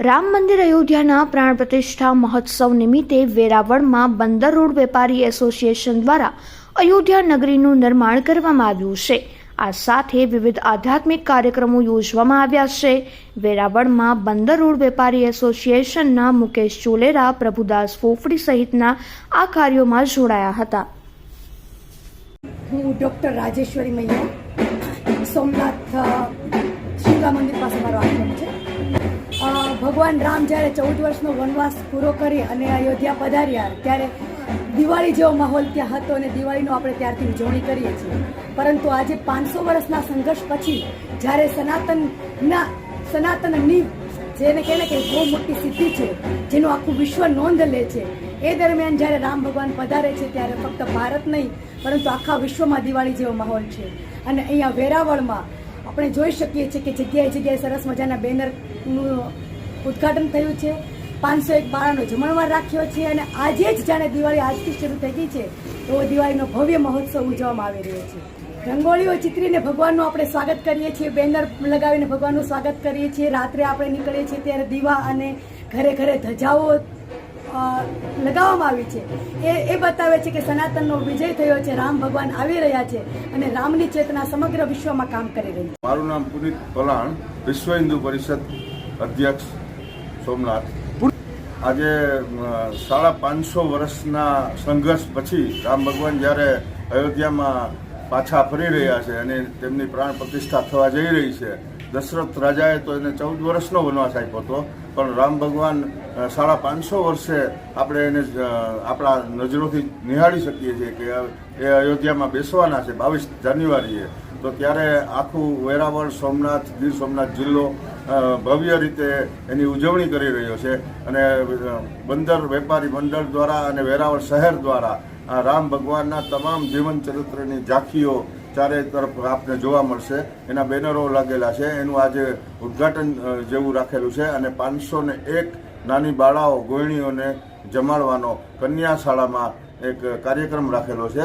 રામ મંદિર અયોધ્યાના પ્રાણ પ્રતિષ્ઠા મહોત્સવ નિમિત્તે વેરાવળમાં બંદર રોડ વેપારી એસોસિએશન દ્વારા અયોધ્યા નગરીનું નિર્માણ કરવામાં આવ્યું છે. આ સાથે વિવિધ આધ્યાત્મિક કાર્યક્રમો યોજવામાં આવ્યા છે. વેરાવળમાં બંદર રોડ વેપારી એસોસિએશનના મુકેશ ચોલેરા પ્રભુદાસ ફોફડી સહિતના આ કાર્યોમાં જોડાયા હતા. હું ડૉક્ટર રાજેશ્વરી મૈયા. સોમનાથ અ, મંદિર પાસે મારો આશ્રમ છે. ભગવાન રામ જ્યારે ચૌદ વર્ષનો વનવાસ પૂરો કરી અને અયોધ્યા પધાર્યા, ત્યારે દિવાળી જેવો માહોલ ત્યાં હતો અને દિવાળીનો આપણે ત્યારથી ઉજવણી કરીએ છીએ. પરંતુ આજે પાંચસો વર્ષના સંઘર્ષ પછી, જ્યારે સનાતનના, સનાતનની જેને કહે ને કે બહુ મોટી સિદ્ધિ છે, જેનું આખું વિશ્વ નોંધ લે છે, એ દરમિયાન જ્યારે રામ ભગવાન પધારે છે, ત્યારે ફક્ત ભારત નહીં, પરંતુ આખા વિશ્વમાં દિવાળી જેવો માહોલ છે. અને અહીંયા વેરાવળમાં આપણે જોઈ શકીએ છીએ કે જગ્યાએ જગ્યાએ સરસ મજાના બેનરનું ઉદ્ઘાટન થયું છે. પાંચસો એક બાળાનો જમણવાર રાખ્યો છે અને આજે જ જાણે દિવાળી આજથી શરૂ થઈ ગઈ છે એવો દિવાળીનો ભવ્ય મહોત્સવ ઉજવવામાં આવી રહ્યો છે. રંગોળીઓ ચિત્રીને ભગવાનનું આપણે સ્વાગત કરીએ છીએ, બેનર લગાવીને ભગવાનનું સ્વાગત કરીએ છીએ. રાત્રે આપણે નીકળીએ છીએ ત્યારે દીવા અને ઘરે ઘરે ધજાઓ લગાવવામાં આવી છે. એ એ બતાવે છે કે સનાતનનો વિજય થયો છે, રામ ભગવાન આવી રહ્યા છે અને રામની ચેતના સમગ્ર વિશ્વમાં કામ કરી રહી છે. મારું નામ પુનિત પલાણ, વિશ્વ હિન્દુ પરિષદ અધ્યક્ષ સોમનાથ. આજે સાડા પાંચસો વર્ષના સંઘર્ષ પછી રામ ભગવાન જ્યારે અયોધ્યામાં પાછા ફરી રહ્યા છે અને તેમની પ્રાણ પ્રતિષ્ઠા થવા જઈ રહી છે, દશરથ રાજાએ તો એને ચૌદ વર્ષનો વનવાસ આપ્યો હતો. પણ રામ ભગવાન સાડા પાંચસો વર્ષે આપણે એને આપણા નજરોથી નિહાળી શકીએ છીએ કે એ અયોધ્યામાં બેસવાના છે, બાવીસ જાન્યુઆરીએ. તો ત્યારે આખું વેરાવળ, સોમનાથ, ગીર સોમનાથ જિલ્લો ભવ્ય રીતે એની ઉજવણી કરી રહ્યો છે. અને બંદર વેપારી મંડળ દ્વારા અને વેરાવળ શહેર દ્વારા રામ ભગવાનના તમામ જીવન ચરિત્રની ઝાંખીઓ ચારે તરફ આપને જોવા મળશે. એના બેનરો લાગેલા છે. એનું આજે ઉદ્ઘાટન જેવું રાખેલું છે અને પાંચસો ને એક નાની બાળાઓ ગોયણીઓને જમાડવાનો કન્યા શાળામાં એક કાર્યક્રમ રાખેલો છે.